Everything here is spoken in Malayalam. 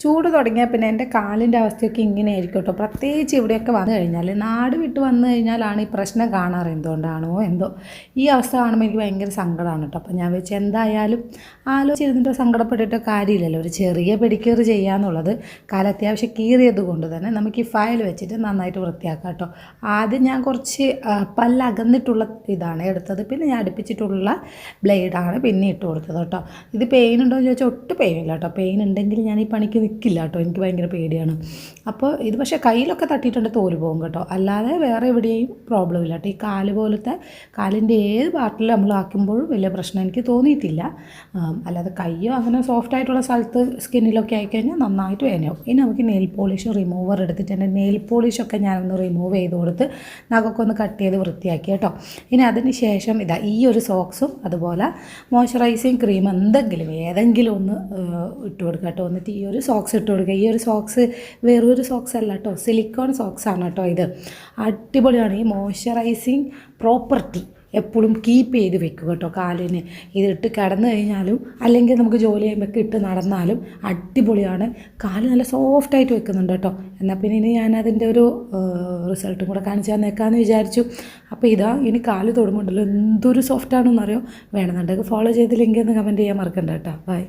ചൂട് തുടങ്ങിയാൽ പിന്നെ എന്റെ കാലിന്റെ അവസ്ഥയൊക്കെ ഇങ്ങനെ ആയിരിക്കും കേട്ടോ. പ്രത്യേകിച്ച് ഇവിടെയൊക്കെ വന്നു കഴിഞ്ഞാൽ നാട് വിട്ട് വന്നു കഴിഞ്ഞാലാണ് ഈ പ്രശ്നം കാണാറ് എന്തുകൊണ്ടാണോ എന്തോ. ഈ അവസ്ഥ കാണുമ്പോൾ എനിക്ക് ഭയങ്കര സങ്കടമാണ് കേട്ടോ. അപ്പോൾ ഞാൻ വെച്ച് എന്തായാലും ആലോചിച്ചിരുന്നിട്ട് സങ്കടപ്പെട്ടിട്ട് കാര്യമില്ലല്ലോ. ഒരു ചെറിയ പെഡിക്യൂർ ചെയ്യാന്നുള്ളത് കാലം അത്യാവശ്യം കീറിയത് കൊണ്ട് തന്നെ നമുക്ക് ഈ ഫയൽ വെച്ചിട്ട് നന്നായിട്ട് വൃത്തിയാക്കാം കേട്ടോ. ആദ്യം ഞാൻ കുറച്ച് പല്ലകന്നിട്ടുള്ള ഇതാണ് എടുത്തത്. പിന്നെ ഞാൻ അടുപ്പിച്ചിട്ടുള്ള ബ്ലേഡാണ് പിന്നെ ഇട്ട് കൊടുത്തത് കേട്ടോ. ഇത് പെയിൻ ഉണ്ടോ എന്ന് ചോദിച്ചാൽ ഒട്ടും പെയിൻ ഇല്ല കേട്ടോ. പെയിൻ ഉണ്ടെങ്കിൽ ഞാൻ ഈ പണിക്ക് നിൽക്കില്ല കേട്ടോ എനിക്ക് ഭയങ്കര പേടിയാണ്. അപ്പോൾ ഇത് പക്ഷേ കയ്യിലൊക്കെ തട്ടിയിട്ടുണ്ട് തോൽ പോകും കേട്ടോ. അല്ലാതെ വേറെ എവിടെയും പ്രോബ്ലം ഇല്ല കേട്ടോ. ഈ കാൽ പോലത്തെ കാലിന്റെ ഏത് പാർട്ടിൽ നമ്മൾ ആക്കുമ്പോഴും വലിയ പ്രശ്നം എനിക്ക് തോന്നിയിട്ടില്ല. അല്ലാതെ കയ്യോ അങ്ങനെ സോഫ്റ്റ് ആയിട്ടുള്ള സ്ഥലത്ത് സ്കിന്നിലൊക്കെ ആയിക്കഴിഞ്ഞാൽ നന്നായിട്ട് വേനയാവും. ഇനി നമുക്ക് നെയിൽ പോളിഷ് റിമൂവർ എടുത്തിട്ട് എന്റെ നെയിൽ പോളിഷൊക്കെ ഞാനൊന്ന് റിമൂവ് ചെയ്ത് കൊടുത്ത് നഖമൊക്കെ ഒന്ന് കട്ട് ചെയ്ത് വൃത്തിയാക്കി കേട്ടോ. ഇനി അതിന് ശേഷം ഇതാ ഈ ഒരു സോക്സും അതുപോലെ മോയ്സ്ചറൈസിങ് ക്രീം എന്തെങ്കിലും ഏതെങ്കിലും ഒന്ന് ഇട്ട് കൊടുക്കുക കേട്ടോ. എന്നിട്ട് ഈ ഒരു സോക്സ് ഇട്ട് കൊടുക്കുക. ഈ ഒരു സോക്സ് വേറൊരു സോക്സ് അല്ല കേട്ടോ സിലിക്കോൺ സോക്സ് ആണ് കേട്ടോ ഇത്. അടിപൊളിയാണ്. ഈ മോയ്സ്ചറൈസിങ് പ്രോപ്പർട്ടി എപ്പോഴും കീപ്പ് ചെയ്ത് വെക്കുക കേട്ടോ കാലിന്. ഇതിട്ട് കിടന്നു കഴിഞ്ഞാലും അല്ലെങ്കിൽ നമുക്ക് ജോലി ചെയ്യുമ്പോൾ ഇട്ട് നടന്നാലും അടിപൊളിയാണ്. കാൽ നല്ല സോഫ്റ്റായിട്ട് വെക്കുന്നുണ്ട് കേട്ടോ എന്നാൽ പിന്നെ ഇനി ഞാൻ അതിന്റെ ഒരു റിസൾട്ടും കൂടെ കാണിച്ചു തന്നേക്കാമെന്ന് വിചാരിച്ചു. അപ്പോൾ ഇതാ ഇനി കാൽ തൊടുമ്പോണ്ടല്ലോ എന്തൊരു സോഫ്റ്റാണെന്നറിയോ വേണമെന്നുണ്ടെങ്കിൽ ഫോളോ ചെയ്തില്ലെങ്കിൽ ഒന്ന് കമന്റ് ചെയ്യാൻ മറക്കണ്ട കേട്ടോ ബൈ